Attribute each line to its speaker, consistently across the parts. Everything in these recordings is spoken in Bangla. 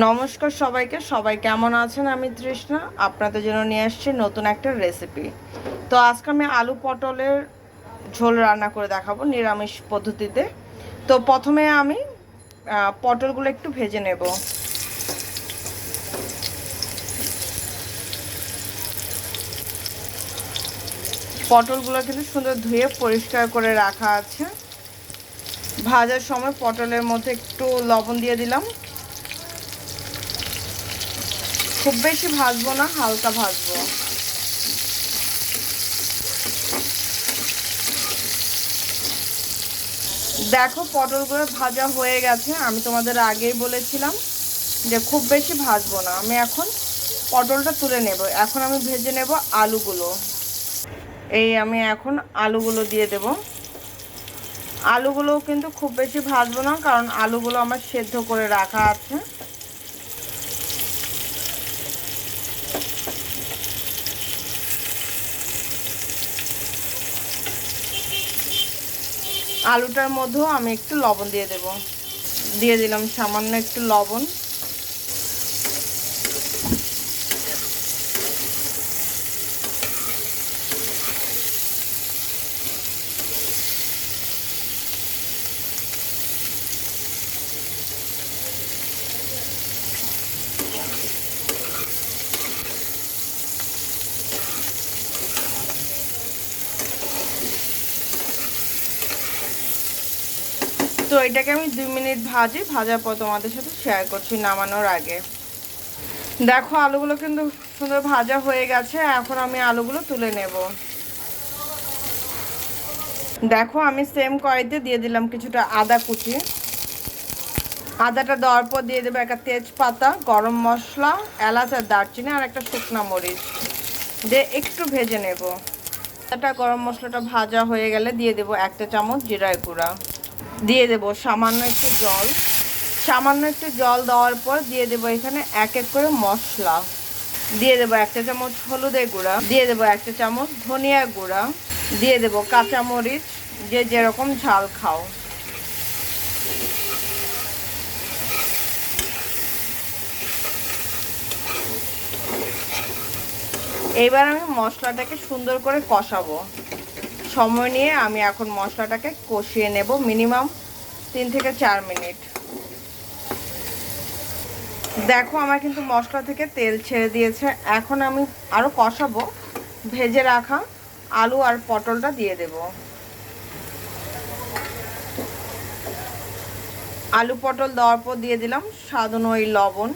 Speaker 1: নমস্কার সবাইকে। সবাই কেমন আছেন? আমি তৃষ্ণা। আপনাদের জন্য নিয়ে আসছি নতুন একটা রেসিপি তো আজকে আমি আলু পটলের ঝোল রান্না করে দেখাবো নিরামিষ পদ্ধতিতে। তো প্রথমে আমি পটলগুলো একটু ভেজে নেব। পটলগুলো কিন্তু সুন্দর ধুয়ে পরিষ্কার করে রাখা আছে। ভাজার সময় পটলের মধ্যে একটু লবণ দিয়ে দিলাম। খুব বেশি ভাজবো না, হালকা ভাজবো। দেখো পটলগুলো ভাজা হয়ে গেছে, আমি তোমাদের আগেই বলেছিলাম যে খুব বেশি ভাজবো না। আমি এখন পটলটা তুলে নেব। এখন আমি ভেজে নেব আলুগুলো। এই আমি এখন আলুগুলো দিয়ে দেব। আলুগুলো কিন্তু খুব বেশি ভাজবো না, কারণ আলুগুলো আমার সেদ্ধ করে রাখা আছে। আলুটার মধ্যেও আমি একটু লবণ দিয়ে দেব। দিয়ে দিলাম সামান্য একটু লবণ। তো এটাকে আমি দুই মিনিট ভাজি, ভাজার পর তোমাদের সাথে শেয়ার করছি নামানোর আগে। দেখো, আলুগুলো কিন্তু সুন্দর ভাজা হয়ে গেছে, এখন আমি আলুগুলো তুলে নেব। দেখো, আমি সেম কড়াইতে দিয়ে দিলাম কিছুটা আদা কুচি। আদাটা দেওয়ার পর দিয়ে দেবো একটা তেজপাতা, গরম মশলা, এলাচ আর দারচিনি আর একটা শুকনা মরিচ। দিয়ে একটু ভেজে নেব। আদাটা গরম মশলাটা ভাজা হয়ে গেলে দিয়ে দেবো একটা চামচ জিরায় গুঁড়া। দিয়ে দেব সামান্য একটু জল। সামান্য একটু জল দেওয়ার পর দিয়ে দেব এখানে এক এক করে মশলা। দিয়ে দেবো একটা চামচ হলুদের গুঁড়া, দিয়ে দেবো একটা চামচ ধনিয়া গুঁড়া, দিয়ে দেবো কাঁচামরিচ, যে যেরকম ঝাল খাও। এইবার আমি মশলাটাকে সুন্দর করে কষাবো। সময় নিয়ে আমি এখন মশলাটাকে কষিয়ে নেব মিনিমাম তিন থেকে চার মিনিট। দেখো আমার কিন্তু মশলা থেকে তেল ছেড়ে দিয়েছে। এখন আমি আরও কষাবো। ভেজে রাখা আলু আর পটলটা দিয়ে দেব। আলু পটল দেওয়ার পর দিয়ে দিলাম স্বাদ অনুযায়ী লবণ।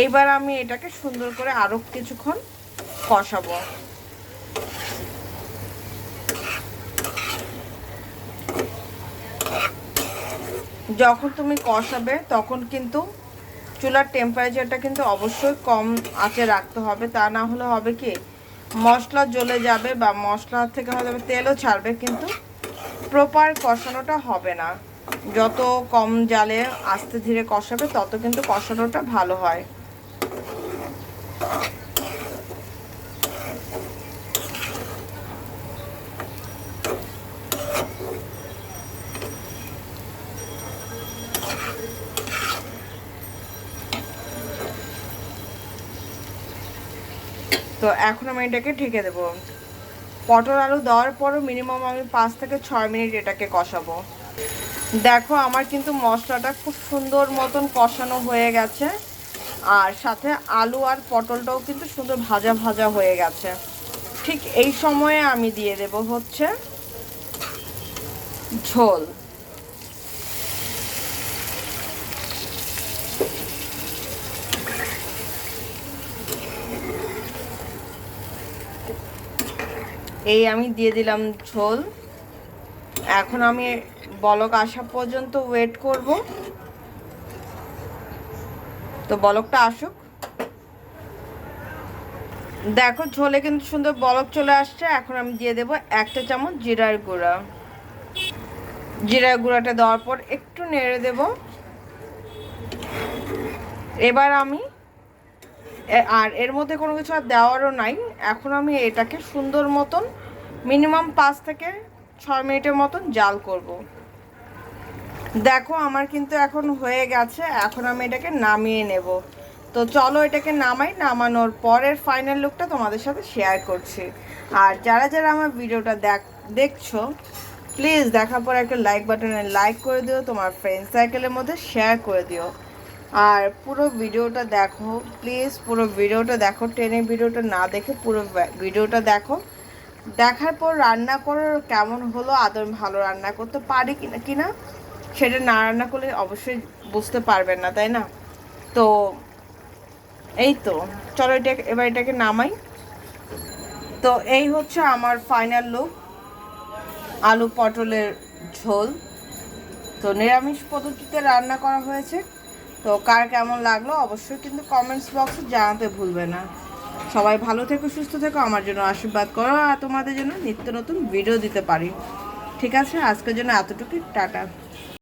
Speaker 1: এইবার আমি এটাকে সুন্দর করে আরও কিছুক্ষণ কষাবো। যখন তুমি কষাবে, তখন কিন্তু চুলার টেম্পারেচারটা কিন্তু অবশ্যই কম আঁচে রাখতে হবে। তা না হলে হবে কি? মশলা জ্বলে যাবে বা মশলা থেকে হয়তো তেলও ছাড়বে, কিন্তু প্রপার কষানোটা হবে না। যত কম জালে আস্তে ধীরে কষাবে, তত কিন্তু কষানোটা ভালো হয়। তো এখন আমি এটাকে ঢেকে দেবো। পটল আলু দেওয়ার পরও মিনিমাম আমি পাঁচ থেকে ছয় মিনিট এটাকে কষাবো। দেখো আমার কিন্তু মশলাটা খুব সুন্দর মতন কষানো হয়ে গেছে। আর সাথে আলু আর পটলটাও কিন্তু সুন্দর ভাজা ভাজা হয়ে গেছে। ঠিক এই সময়ে আমি দিয়ে দেব হচ্ছে ঝোল। এই আমি দিয়ে দিলাম ঝোল। এখন আমি বলক আসা পর্যন্ত ওয়েট করব। তো বলকটা আসুক। দেখো ঝোলে কিন্তু সুন্দর বলক চলে আসছে। এখন আমি দিয়ে দেব একটা চামচ জিরার গুঁড়া। জিরার গুঁড়াটা দেওয়ার পর একটু নেড়ে দেব। এবার আমি আর এর মধ্যে কোনো কিছু আর দেওয়ারও নাই। এখন আমি এটাকে সুন্দর মতন মিনিমাম পাঁচ থেকে ছয় মিনিটের মতন জাল করব। দেখো আমার কিন্তু এখন হয়ে গেছে, এখন আমি এটাকে নামিয়ে নেব। তো চলো এটাকে নামাই, নামানোর পরের ফাইনাল লুকটা তোমাদের সাথে শেয়ার করছি। আর যারা যারা আমার ভিডিওটা দেখ, দেখছ প্লিজ দেখার পর একটা লাইক বাটনে লাইক করে দিও, তোমার ফ্রেন্ড সার্কেলের মধ্যে শেয়ার করে দিও। আর পুরো ভিডিওটা দেখো প্লিজ পুরো ভিডিওটা দেখো, টেনে ভিডিওটা না দেখে পুরো ভিডিওটা দেখো। দেখার পর রান্না করার কেমন হলো, আদর ভালো রান্না করতে পারি কিনা কিনা, সেটা না রান্না করলে অবশ্যই বুঝতে পারবেন না, তাই না? তো, এই তো, চলো এটা, এবার এটাকে নামাই। তো এই হচ্ছে আমার ফাইনাল লুক আলু পটলের ঝোল। তো নিরামিষ পদ্ধতিতে রান্না করা হয়েছে। তো কার কেমন লাগল অবশ্যই কিন্তু কমেন্টস বক্সে জানাতে ভুলবে না। সবাই ভালো থেকো, সুস্থ থেকো, আমার জন্য আশীর্বাদ করো আর তোমাদের জন্য নিত্য নতুন ভিডিও দিতে পারি। ঠিক আছে, আজকের জন্য এতটুকু টাটা।